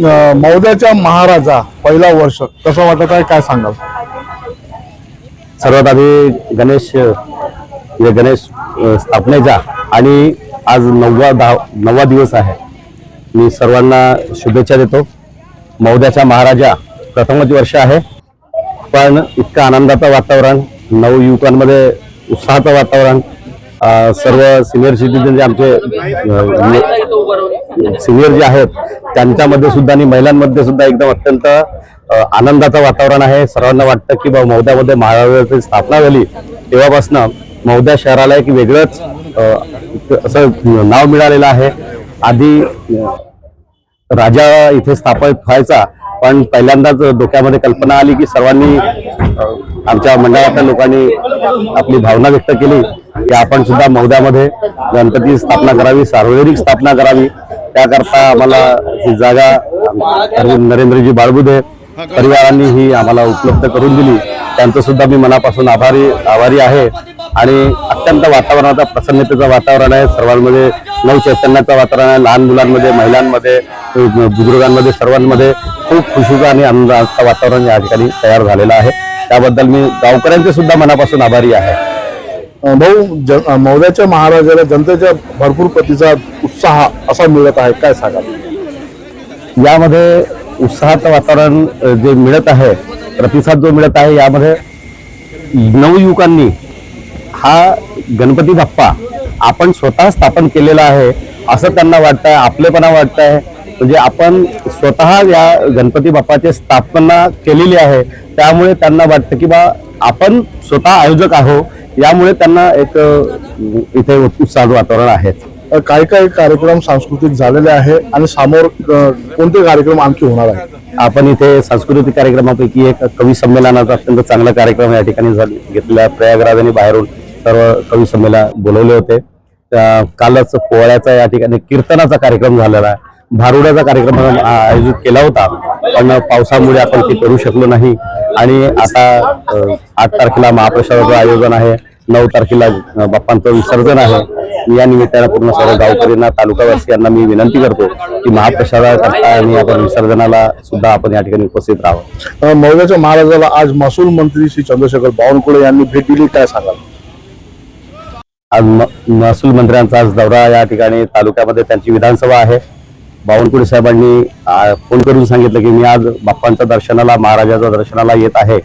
मौद्याच्या महाराजा पहिला वर्ष कसं वाटत आहे काय सांगाल? सर्वात आधी गणेश गणेश स्थापनेचा आणि आज नववा दहा नववा दिवस आहे. मी सर्वांना शुभेच्छा देतो. मौद्याचा महाराजा प्रथमच वर्ष आहे. पण इतकं आनंदाचं वातावरण नवयुवकांमध्ये उत्साहाचं वातावरण सर्व सिनियर सिटीजन जे आमचे सिनियर जे आहेत त्यांच्यामध्ये सुद्धा आणि महिलांमध्ये सुद्धा एकदम अत्यंत आनंदाचं वातावरण आहे. सर्वांना वाटतं की बा मौद्यामध्ये महाराजाची स्थापना झाली. तेव्हापासनं मौद्या शहराला एक वेगळंच असं नाव मिळालेलं आहे. आधी राजा इथे स्थापित व्हायचा पण पहिल्यांदाच डोक्यामध्ये कल्पना आली की सर्वांनी आमच्या मंडळातल्या लोकांनी आपली भावना व्यक्त केली की आपण सुद्धा मौद्यामध्ये गणपती स्थापना करावी सार्वजनिक स्थापना करावी. त्याकरता आम्हाला ही जागा नरेंद्रजी बाळबुदे परिवारांनी ही आम्हाला उपलब्ध करून दिली. त्यांचं सुद्धा मी मनापासून आभारी आभारी आहे. आणि अत्यंत वातावरणाचा प्रसन्नतेचं वातावरण आहे. सर्वांमध्ये नव चैतन्याचं वातावरण आहे. लहान मुलांमध्ये महिलांमध्ये बुजुर्गांमध्ये सर्वांमध्ये खूप खुशीचं आणि आनंदाचं वातावरण या ठिकाणी तयार झालेलं आहे. त्याबद्दल मी गावकऱ्यांचे सुद्धा मनापासून आभारी आहे. भाऊ ज अं, मौद्याच्या महाराजाला जनतेच्या भरपूर प्रतिसाद उत्साह असा मिळत आहे काय सांगाल? यामध्ये उत्साहाचं वातावरण जे मिळत आहे प्रतिसाद जो मिळत आहे यामध्ये नवयुवकांनी हा गणपती बाप्पा आपण स्वतः स्थापन केलेला आहे असं त्यांना वाटत आहे आपलेपणा वाटत आहे म्हणजे आपण स्वतः या गणपती बाप्पाची स्थापना केलेली आहे त्यामुळे त्यांना वाटतं की बा आपण स्वतः आयोजक आहो यामुळे त्यांना एक इथे उत्साहाचं वातावरण आहे. काही काही कार्यक्रम सांस्कृतिक झालेले आहे आणि समोर कोणते कार्यक्रम आणखी होणार आहे आपण इथे सांस्कृतिक कार्यक्रमापैकी एक कवी संमेलनाचा अत्यंत चांगला कार्यक्रम या ठिकाणी झाले घेतलेला प्रयागराज आणि बाहेरून सर्व कवी संमेलन बोलवले होते. कालच पोळ्याचा या ठिकाणी कीर्तनाचा कार्यक्रम झालेला आहे. भारुड्याचा कार्यक्रम आयोजित केला होता. पण पावसामुळे आपण ते करू शकलो नाही. आणि आता आठ तारखेला महाप्रसादाचं आयोजन आहे. नऊ तारखेला बाप्पांचं विसर्जन आहे. या निमित्तानं पूर्ण सर्व गावकऱ्यांना तालुकावासियांना मी विनंती करतो की महाप्रसादाकरता आणि आपण विसर्जनाला सुद्धा आपण या ठिकाणी उपस्थित राहावं. अं, मौद्याच्या महाराजाला आज महसूल मंत्री श्री चंद्रशेखर बावनकुळे यांनी भेट दिली. काय सांगाल? आज महसूल मंत्र्यांचा आज दौरा या ठिकाणी तालुक्यामध्ये त्यांची विधानसभा आहे. बावनकुळे साहेबांनी फोन करून सांगितलं की मी आज बाप्पांच्या दर्शनाला महाराजाच्या दर्शनाला येत आहे.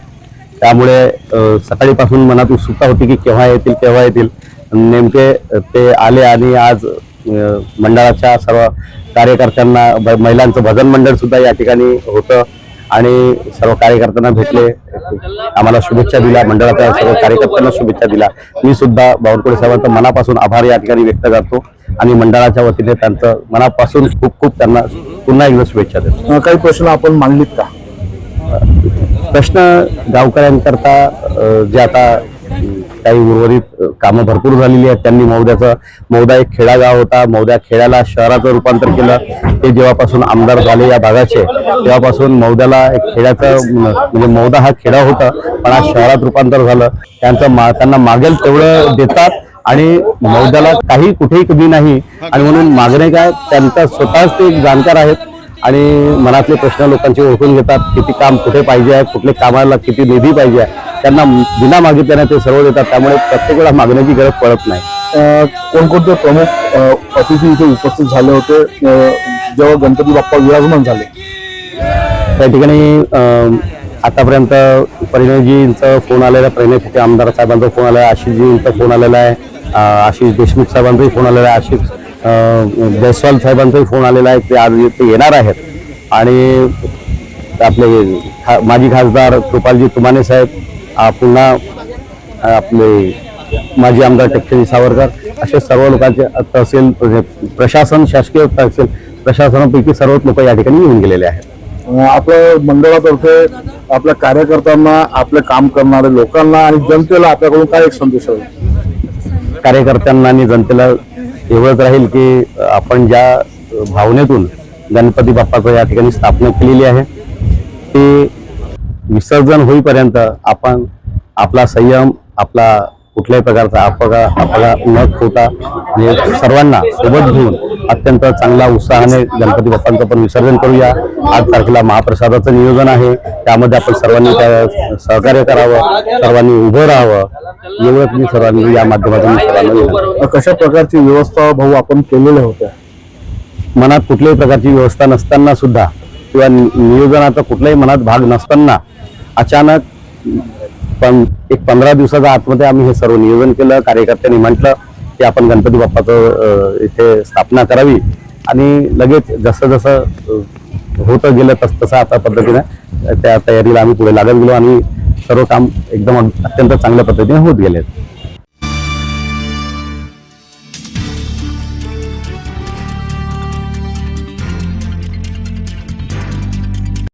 त्यामुळे सकाळीपासून मनात उत्सुकता होती की केव्हा येतील केव्हा येतील. नेमके ते आले आणि आज मंडळाच्या सर्व कार्यकर्त्यांना महिलांचं भजन मंडळ सुद्धा या ठिकाणी होतं आणि सर्व कार्यकर्त्यांना भेटले. आम्हाला शुभेच्छा दिल्या मंडळाच्या सर्व कार्यकर्त्यांना शुभेच्छा दिल्या. मी सुद्धा बावनकुळे साहेबांचा मनापासून आभार या ठिकाणी व्यक्त करतो आणि मंडळाच्या वतीने त्यांचं मनापासून खूप खूप त्यांना पुन्हा एकदा शुभेच्छा देतो. काही प्रश्न आपण मांडलीत का? प्रश्न गावकऱ्यांकरता जे आता काही उर्वरित कामं भरपूर झालेली आहेत त्यांनी मौद्याचं मौदा एक खेडागाव होता मौद्या खेड्याला शहराचं रूपांतर केलं. ते जेव्हापासून आमदार झाले या भागाचे तेव्हापासून मौद्याला एक खेड्याचं म्हणजे मौदा हा खेडा होता पण आज शहरात रूपांतर झालं. त्यांचं मा त्यांना मागेल तेवढं देतात आणि मौद्याला काही कुठेही कमी नाही. आणि म्हणून मागणे काय त्यांचा स्वतःच ते एक जाणकार आहेत. आणि मनातले प्रश्न लोकांचे ओळखून घेतात किती काम कुठे पाहिजे आहे कुठले कामाला किती निधी पाहिजे आहे त्यांना बिना मागितल्याने ते सर्व देतात त्यामुळे प्रत्येक वेळा मागण्याची गरज पडत नाही. कोणकोणते प्रमुख अतिथी इथे उपस्थित झाले होते? जेव्हा गणपती बाप्पा विराजमान झाले. त्या ठिकाणी आतापर्यंत परिणयजींचा फोन आलेला आहे परिणय फुके आमदार साहेबांचा फोन आलेला आहे आशिषजींचा फोन आलेला आहे आशिष देशमुख साहेबांचाही फोन आलेला आहे आशिष जयस्वाल साहेबांचाही फोन आलेला आहे ते आज ते येणार आहेत. आणि आपले खा- माजी खासदार कृपालजी तुमाने साहेब पुन्हा आपले माजी आमदार टेक्चरी सावरकर असे सर्व लोकांचे तहसील म्हणजे प्रशासन शासकीय तहसील प्रशासनापैकी सर्वच लोक या ठिकाणी येऊन गेलेले आहेत. आपल्या मंडळातर्फे आपल्या कार्यकर्त्यांना आपले काम करणाऱ्या लोकांना आणि जनतेला आपल्याकडून काय एक संदेश कार्यकर्त्यांना आणि जनतेला एवढंच राहील की आपण ज्या भावनेतून गणपती बाप्पाचं या ठिकाणी स्थापना केलेली आहे ते विसर्जन होईपर्यंत आपण आपला संयम आपला कुठल्याही प्रकारचा अपघा आपला न होता म्हणजे सर्वांना सोबत घेऊन अत्यंत चांगला उत्साहाने गणपती बाप्पांचं पण विसर्जन करूया. आठ तारखेला महाप्रसादाचं नियोजन आहे. त्यामध्ये आपण सर्वांनी त्या सहकार्य करावं सर्वांनी उभं राहावं. एवढंच मी सर्वांनी या माध्यमातून सर्वांना कशा प्रकारची व्यवस्था भाऊ आपण केलेल्या होत्या? मनात कुठल्याही प्रकारची व्यवस्था नसताना सुद्धा किंवा नियोजनाचा कुठलाही मनात भाग नसताना अचानक पण एक पंधरा दिवसाच्या आतमध्ये आम्ही हे सर्व नियोजन केलं कार्यकर्त्यांनी म्हटलं की आपण गणपती बाप्पाचं इथे स्थापना करावी. आणि लगेच जसं जसं होतं गेलं तस तसं आता पद्धतीने त्या तयारीला आम्ही पुढे लागत गेलो आणि सर्व काम एकदम अत्यंत चांगल्या पद्धतीने होत गेले